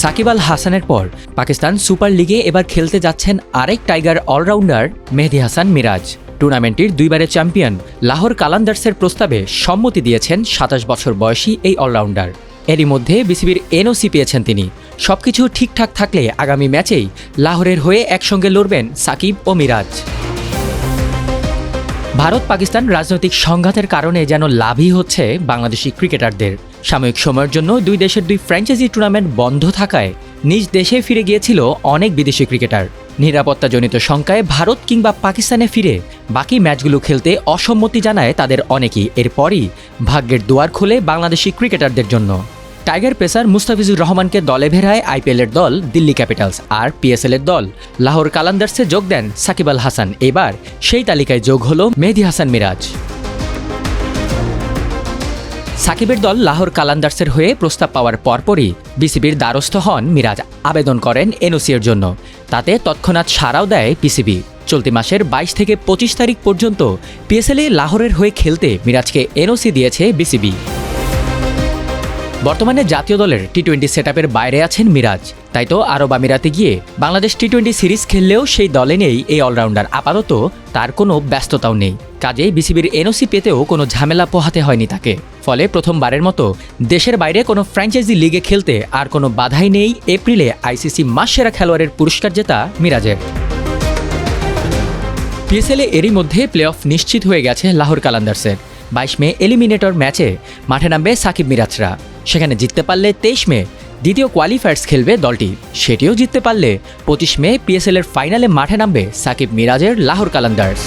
সাকিব আল হাসানের পর পাকিস্তান সুপার লিগে এবার খেলতে যাচ্ছেন আরেক টাইগার অলরাউন্ডার মেহেদি হাসান মিরাজ। টুর্নামেন্টটির দুইবারের চ্যাম্পিয়ন লাহোর কালান্দার্সের প্রস্তাবে সম্মতি দিয়েছেন সাতাশ বছর বয়সী এই অলরাউন্ডার। এরই মধ্যে বিসিবির এনওসি পেয়েছেন তিনি। সবকিছু ঠিকঠাক থাকলে আগামী ম্যাচেই লাহোরের হয়ে একসঙ্গে লড়বেন সাকিব ও মিরাজ। ভারত পাকিস্তান রাজনৈতিক সংঘাতের কারণে যেন লাভই হচ্ছে বাংলাদেশি ক্রিকেটারদের। সাময়িক সময়ের জন্য দুই দেশের দুই ফ্র্যাঞ্চাইজি টুর্নামেন্ট বন্ধ থাকায় নিজ দেশে ফিরে গিয়েছিল অনেক বিদেশি ক্রিকেটার নিরাপত্তাজনিত শঙ্কায় ভারত কিংবা পাকিস্তানে ফিরে বাকি ম্যাচগুলো খেলতে অসম্মতি জানায় তাদের অনেকেই। এরপরই ভাগ্যের দুয়ার খোলে বাংলাদেশি ক্রিকেটারদের জন্য। টাইগার পেসার মুস্তাফিজুর রহমানকে দলে ভেড়ায় আইপিএলের দল, দিল্লি ক্যাপিটালস আর পিএসএলের দল। লাহোর কালান্দার্সে যোগ দেন সাকিব আল হাসান। এবার সেই তালিকায় যোগ হল মেহেদি হাসান মিরাজ। সাকিবের দল লাহোর কালান্দার্সের হয়ে প্রস্তাব পাওয়ার পরপরই বিসিবির দ্বারস্থ হন মিরাজ। আবেদন করেন এনওসি এর জন্য। তাতে তৎক্ষণাৎ সাড়াও দেয় পিসিবি চলতি মাসের বাইশ থেকে পঁচিশ তারিখ পর্যন্ত পিএসএলে লাহোরের হয়ে খেলতে মিরাজকে এনওসি দিয়েছে বিসিবি। বর্তমানে জাতীয় দলের টি টোয়েন্টি সেট বাইরে আছেন মিরাজ। তাই তো আরব আমিরাতে গিয়ে বাংলাদেশ টি টোয়েন্টি সিরিজ খেললেও সেই দলে নেই এই অলরাউন্ডার আপাতত তার কোনো ব্যস্ততাও নেই। কাজেই বিসিবির এনওসি পেতেও কোনো ঝামেলা পোহাতে হয়নি তাকে। ফলে প্রথমবারের মতো দেশের বাইরে কোনো ফ্র্যাঞ্চাইজি লিগে খেলতে আর কোনো বাধাই নেই এপ্রিলে আইসিসি মাসসেরা খেলোয়াড়ের পুরস্কার জেতা মিরাজের। পিএসএলে এরই মধ্যে প্লে অফ নিশ্চিত হয়ে গেছে লাহোর কালান্দার্সের। বাইশ মে এলিমিনেটর ম্যাচে মাঠে নামবে সাকিব মিরাজরা। সেখানে জিততে পারলে তেইশ মে দ্বিতীয় কোয়ালিফায়ার্স খেলবে দলটি। সেটিও জিততে পারলে পঁচিশ মে পিএসএল এর ফাইনালে মাঠে নামবে সাকিব মিরাজের লাহোর কালান্দার্স